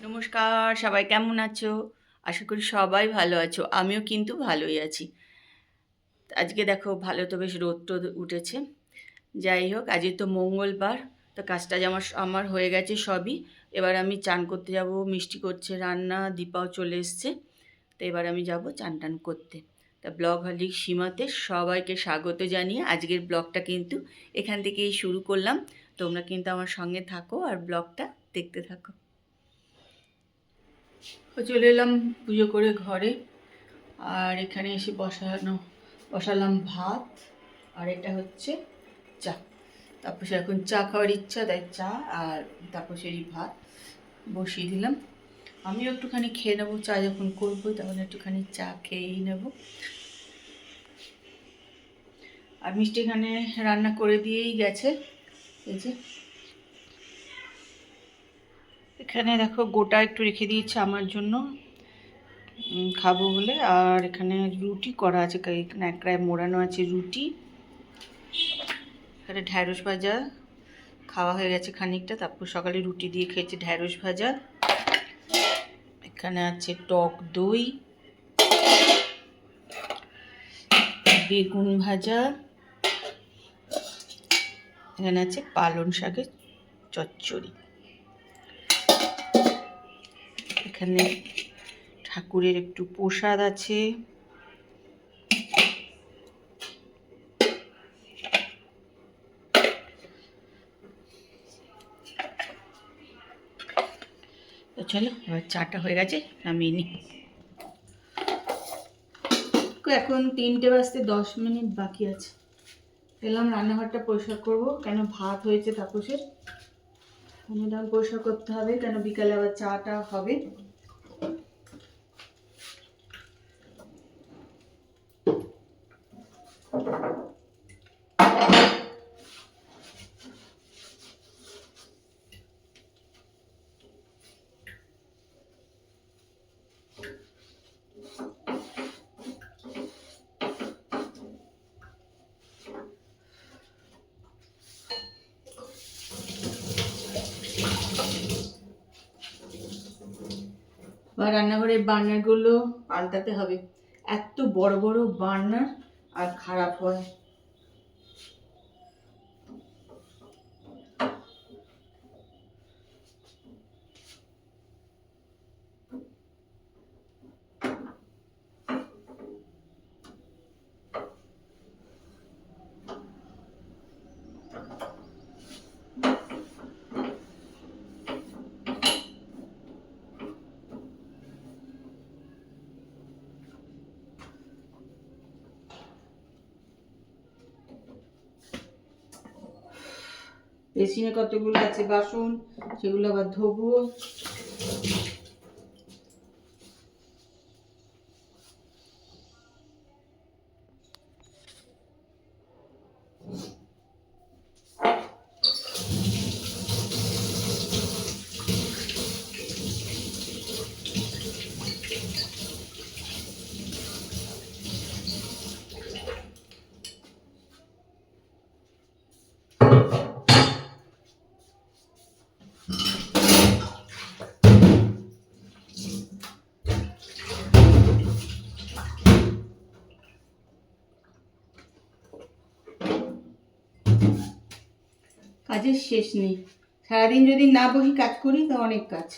নমস্কার, সবাই কেমন আছো? আশা করি সবাই ভালো আছো, আমিও কিন্তু ভালোই আছি। আজকে দেখো, ভালো তো বেশ রোদ টোদ উঠেছে। যাই হোক আজকে তো মঙ্গলবার, তো কাজটা আমার আমার হয়ে গেছে সবই। এবার আমি চান করতে যাব, মিষ্টি করছে, রান্না, দীপাও চলে এসছে। তো এবার আমি যাব চান টান করতে। তা ব্লগ হলিক সীমাতে সবাইকে স্বাগত জানিয়ে আজকের ব্লগটা কিন্তু এখান থেকেই শুরু করলাম। তোমরা কিন্তু আমার সঙ্গে থাকো আর ব্লগটা দেখতে থাকো। চলে এলাম পুজো করে ঘরে। আর এখানে এসে বসানো, বসালাম ভাত। আর এটা হচ্ছে চা। তারপর সে এখন চা খাওয়ার ইচ্ছা, তাই চা আর তারপর সেই ভাত বসিয়ে দিলাম। আমিও একটুখানি খেয়ে নেব, চা যখন করব তখন একটুখানি চা খেয়েই নেব। আর মিষ্টি এখানে রান্না করে দিয়েই গেছে। এই যে। এখানে দেখো গোটা একটু রেখে দিয়েছে আমার জন্য। খাব বলে। আর এখানে রুটি করা আছে। ন্যাকড়ায় মোড়ানো আছে রুটি। এখানে ঢ্যাঁড়স ভাজা খাওয়া হয়ে গেছে খানিকটা। তারপর সকালে রুটি দিয়ে খেয়েছে ঢ্যাঁড়স ভাজা। এখানে আছে টক দই। বেগুন ভাজা। এখানে আছে পালং শাকের চচ্চড়ি। এখানে ঠাকুরের একটু প্রসাদ আছে। চলো, এবার চাটা হয়ে গেছে, নামিয়ে তো এখন তিনটে বাজতে দশ মিনিট বাকি আছে। এলাম, রান্নাঘরটা পরিষ্কার করব। কেন ভাত হয়েছে তাপসের এটা পরিষ্কার করতে হবে, কেন বিকালে আবার চাটা হবে? বা রান্নাঘরের বার্নারগুলো পাল্টাতে হবে। এত বড় বড় বার্নার আর খারাপ হয়। বেসিনে কতগুলো আছে? বাসন সেগুলো আবার ধোবো। কাজের শেষ নেই। সারাদিন যদি না বসি কাজ করি তো অনেক কাজ।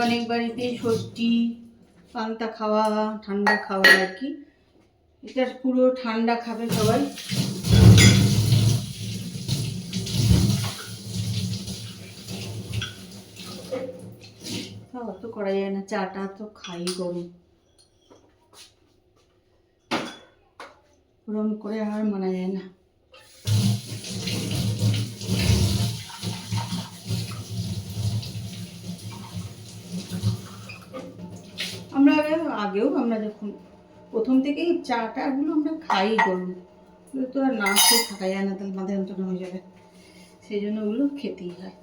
অনেক বাড়িতে ষষ্ঠী পান্তা খাওয়া, ঠান্ডা খাওয়া আর কি। এটা পুরো ঠান্ডা খাবে সবাই। অত করা যায় না, চাটা তো খাই গরম। গরম করে আর মানা যায় না আমরা আগে- আগেও আমরা যখন প্রথম থেকেই চা টাগুলো আমরা খাই গরম তো আর না খেয়ে থাকা যায় না, তাহলে মাথায় যন্ত্রণা হয়ে যাবে। সেই জন্য ওগুলো খেতেই হয়।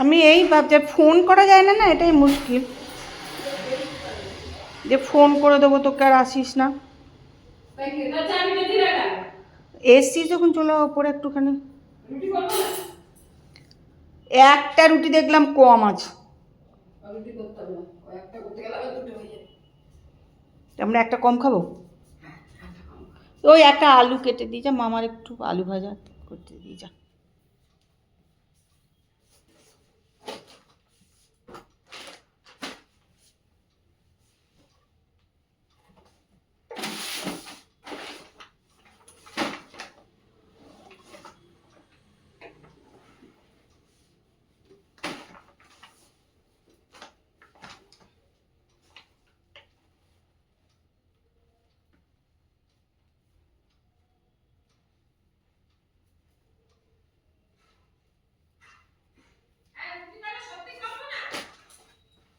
আমি এই ভাবছি ফোন করা যায় না না, এটাই মুশকিল। যে ফোন করে দেবো, তোকে আর আসিস না। এসছিস যখন চলে ওপরে একটুখানি। একটা রুটি দেখলাম কম আছে। আমরা একটা কম খাব। ওই একটা আলু কেটে দিয়ে যা মামার একটু আলু ভাজা করতে দিয়ে যা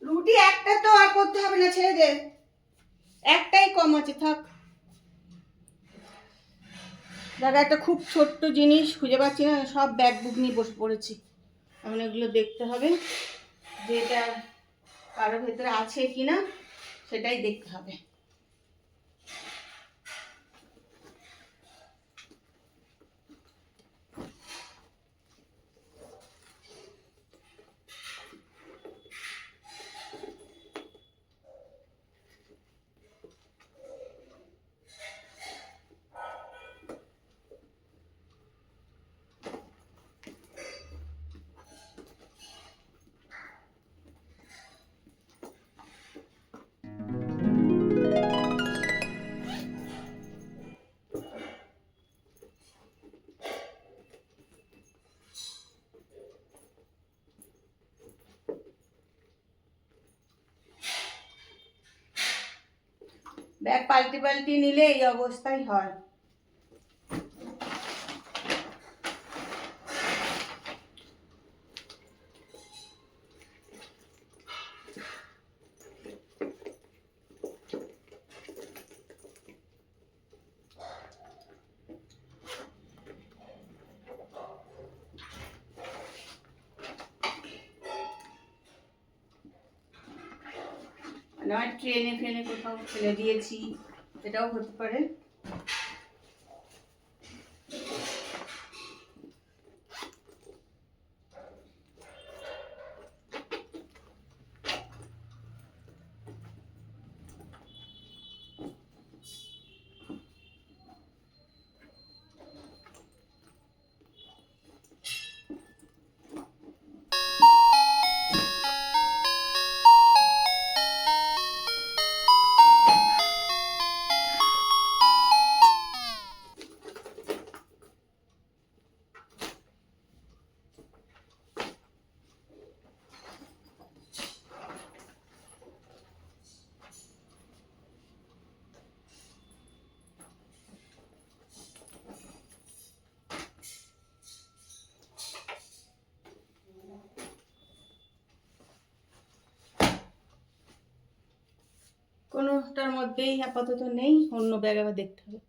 রুটি একটা তো আর করতে হবে না ছেড়ে দে একটাই কম আছে, থাক। দাদা, একটা খুব ছোট্ট জিনিস খুঁজে পাচ্ছি না, সব ব্যাগ বুক নিয়ে বসে পড়েছি। এখন এগুলো দেখতে হবে যে এটা কারোর ভেতরে আছে কি না সেটাই দেখতে হবে। ব্যাগ পাল্টি পাল্টি নিলে এই অবস্থাই হয়। নয় ট্রেনে ফ্রেনে কোথাও ফেলে দিয়েছি সেটাও হতে পারে। কোনোটার মধ্যেই আপাতত নেই, অন্য ব্যাগ আবার দেখতে হবে।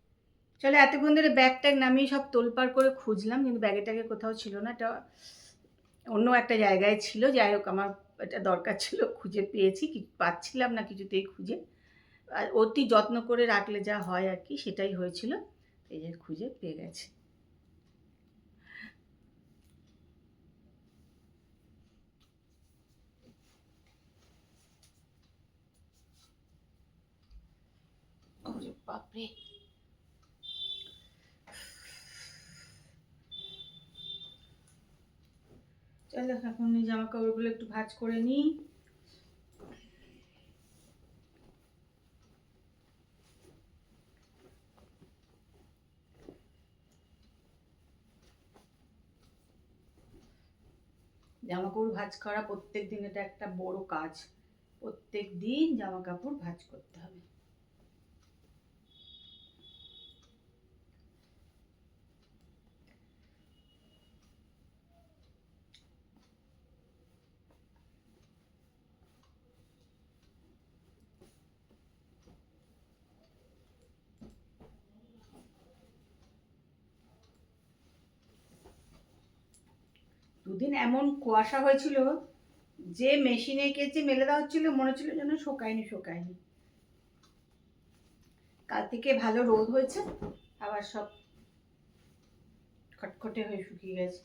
চলে, এতক্ষণ ধরে ব্যাগ ট্যাগ নামিয়ে সব তোলপাড় করে খুঁজলাম, কিন্তু ব্যাগেটাকে কোথাও ছিল না, এটা অন্য একটা জায়গায় ছিল, যাই হোক, আমার এটা দরকার ছিল, খুঁজে পেয়েছি, কি, পাচ্ছিলাম না কিছুতেই খুঁজে। আর অতি যত্ন করে রাখলে যা হয় আর কি, সেটাই হয়েছিল, এই যে খুঁজে পেয়ে গেছে। ওরে বাপরে। চলো এখন এই জামা কাপড়গুলো একটু ভাজ করে নিই জামা কাপড় ভাজ করা প্রত্যেক দিন, এটা একটা বড় কাজ। প্রত্যেক দিন জামা কাপড় ভাজ করতে হবে। দুদিন এমন কুয়াশা হয়েছিল যে মেশিনে কেচে মেলে দেওয়া হচ্ছিল, মনে হচ্ছিল যেন শোকায়নি শোকায়নি। কাল থেকে ভালো রোদ হয়েছে, আবার সব খটখটে হয়ে শুকিয়ে গেছে।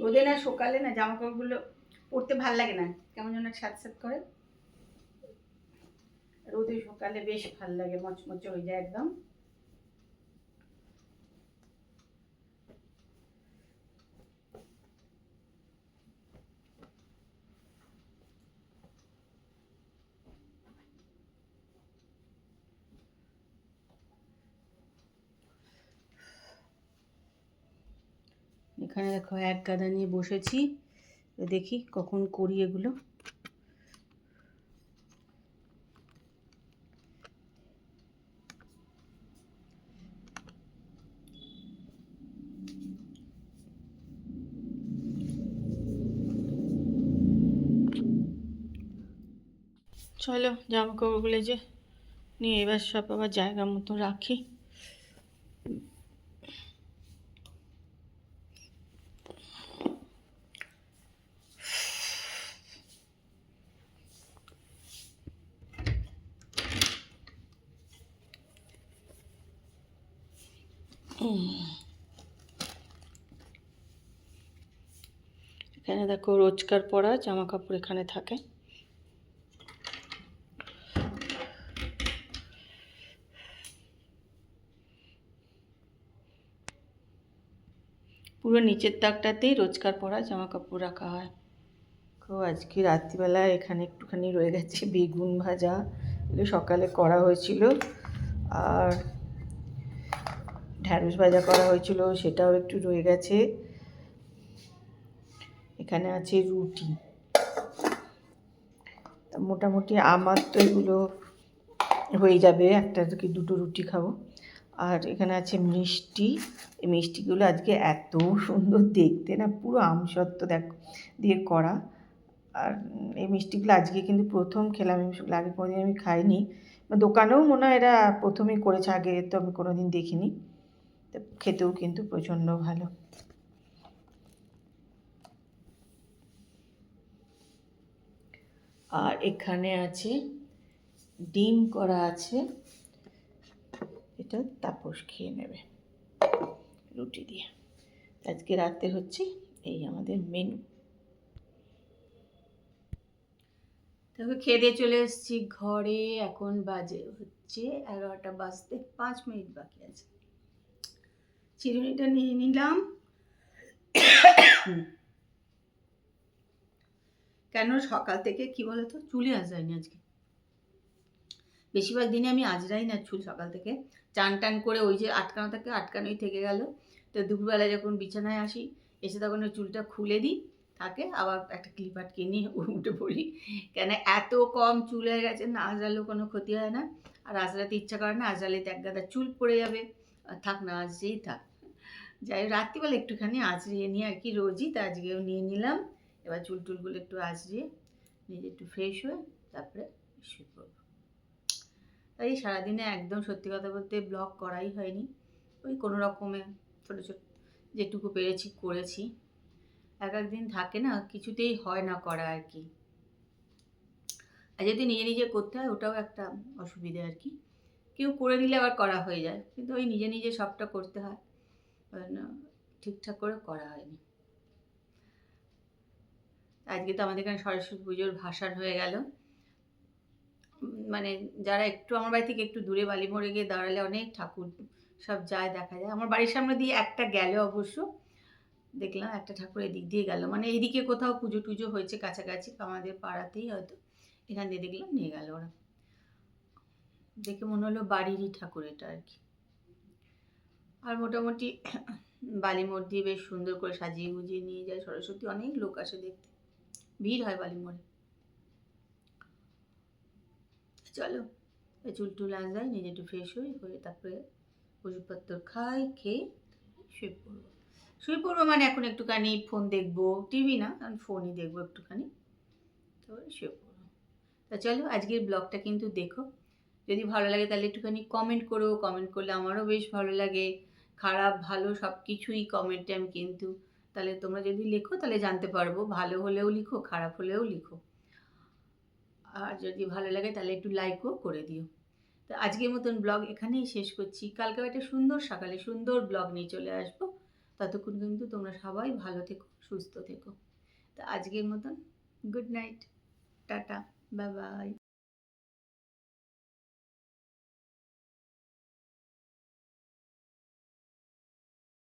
রোদে না সকালে না জামা কাপড়গুলো পরতে ভালো লাগে না, কেমন যেন স্যাঁত স্যাঁত করে। সকালে বেশ ভালো লাগে, মচমচে হয়ে যায় একদম। এখানে দেখো এক গাদা নিয়ে বসেছি, দেখি কখন করি এগুলো। চলো জামা কাপড়গুলো যে নিয়ে এবার সব আবার জায়গা মতো রাখি। এখানে দেখো রোজকার পরা জামা কাপড় এখানে থাকে। পুরো নিচের তাকটাতেই রোজকার পরা জামা কাপড় রাখা হয়। তো আজকে রাত্রিবেলা এখানে একটুখানি রয়ে গেছে বেগুন ভাজা, এগুলো সকালে করা হয়েছিল। আর ঢ্যাঁড়স ভাজা করা হয়েছিল, সেটাও একটু রয়ে গেছে। এখানে আছে রুটি। মোটামুটি আমার তো এগুলো হয়ে যাবে, একটা কি দুটো রুটি খাব। আর এখানে আছে মিষ্টি। এই মিষ্টিগুলো আজকে এত সুন্দর দেখতে না, পুরো আমসত্ত্ব দেখ, দিয়ে করা। আর এই মিষ্টিগুলো আজকে কিন্তু প্রথম খেলাম আগে কোনোদিন আমি খাইনি। বা দোকানেও মনে হয় এরা প্রথমেই করেছে, আগে তো আমি কোনো দিন দেখিনি। তো খেতেও কিন্তু প্রচণ্ড ভালো। আর এখানে আছে, ডিম করা আছে। এটা তাপস খেয়ে নেবে। রুটি দিয়ে। আজকে রাতে হচ্ছে এই আমাদের মেনু তবে খেয়ে দিয়ে চলে এসেছি ঘরে। এখন বাজে হচ্ছে এগারোটা বাজতে পাঁচ মিনিট বাকি আছে। চিরুনিটা নিয়ে নিলাম। কেন সকাল থেকে কি বলতো? চুলে আসায়নি আজকে। বেশিরভাগ দিনে আমি আজরাই না চুল সকাল থেকে। চান টান করে ওই যে আটকানো থাকে আটকানোই থেকে গেল। তো দুপুরবেলা যখন বিছানায় আসি, এসে তখন ওই চুলটা খুলে দিই থাকে আবার একটা ক্লিপ আটকে নিয়ে উঠে পড়ি। কেন এত কম চুল হয়ে গেছে, না আজরালেও কোনো ক্ষতি হয় না। আর আজরাতে ইচ্ছা করে না আজরালেতে এক গাদা চুল পড়ে যাবে। থাক না, আজরেই থাক। যাই রাত্রিবেলা একটুখানি আজরিয়ে নিয়ে আর কি রোজই তা আজকেও নিয়ে নিলাম। এবার চুল টুলগুলো একটু আজরিয়ে, নিজে একটু ফ্রেশ হয়ে তারপরে শুয়ে পড়ব। তাই সারাদিনে একদম সত্যি কথা বলতে ব্লগ করাই হয়নি। ওই কোনো রকমে ছোটো ছোটো যেটুকু পেরেছি, করেছি। এক একদিন থাকে না, কিছুতেই হয় না করা আর কি। আর যদি নিজে নিজে করতে হয়, ওটাও একটা অসুবিধে আর কি। কেউ করে দিলে আবার করা হয়ে যায়, কিন্তু ওই নিজে নিজে সবটা করতে হয়। ঠিকঠাক করে করা হয়নি। আজকে তো আমাদের এখানে সরস্বতী পুজোর ভাসান হয়ে গেল। মানে যারা একটু আমার বাড়ি থেকে একটু দূরে বালি মোড়ে গিয়ে দাঁড়ালে অনেক ঠাকুর সব যায় দেখা যায়। আমার বাড়ির সামনে দিয়ে একটা গেল অবশ্য। দেখলাম একটা ঠাকুর এদিক দিয়ে গেল। মানে এদিকে কোথাও পুজো টুজো হয়েছে কাছাকাছি আমাদের পাড়াতেই হয়তো। এখান দিয়ে দেখলাম নিয়ে গেল ওরা। দেখে মনে হলো বাড়িরই ঠাকুর এটা আর কি। আর মোটামুটি বালিমোড় দিয়ে বেশ সুন্দর করে সাজিয়ে গুজিয়ে নিয়ে যায়। সরস্বতী অনেক লোক আসে দেখতে। ভিড় হয় বালিমোড়ে। চলো। চুল টুল আঁচড়াই নিজে একটু ফ্রেশ হই হয়ে তারপরে ওষুধপত্র খাই, খেয়ে শুয়ে পড়ব। শুয়ে পড়ব মানে এখন একটুখানি ফোন দেখব টিভি না কারণ ফোনই দেখব একটুখানি। তারপরে শুয়ে পড়ব। তা চলো, আজকের ব্লগটা কিন্তু দেখো। যদি ভালো লাগে তাহলে একটুখানি কমেন্ট করো কমেন্ট করলে আমারও বেশ ভালো লাগে। খারাপ, ভালো সব কিছুই কমেন্টে আমি কিন্তু, তাহলে তোমরা যদি লেখো তাহলে জানতে পারব। ভালো হলেও লিখো, খারাপ হলেও লিখো। আর যদি ভালো লাগে তাহলে একটু লাইকও করে দিও। তো আজকের মতন ব্লগ এখানেই শেষ করছি। কালকে একটা সুন্দর সকালে সুন্দর ব্লগ নিয়ে চলে আসব। ততক্ষণ কিন্তু তোমরা সবাই ভালো থেকো, সুস্থ থেকো। তো আজকের মতন good night tata bye bye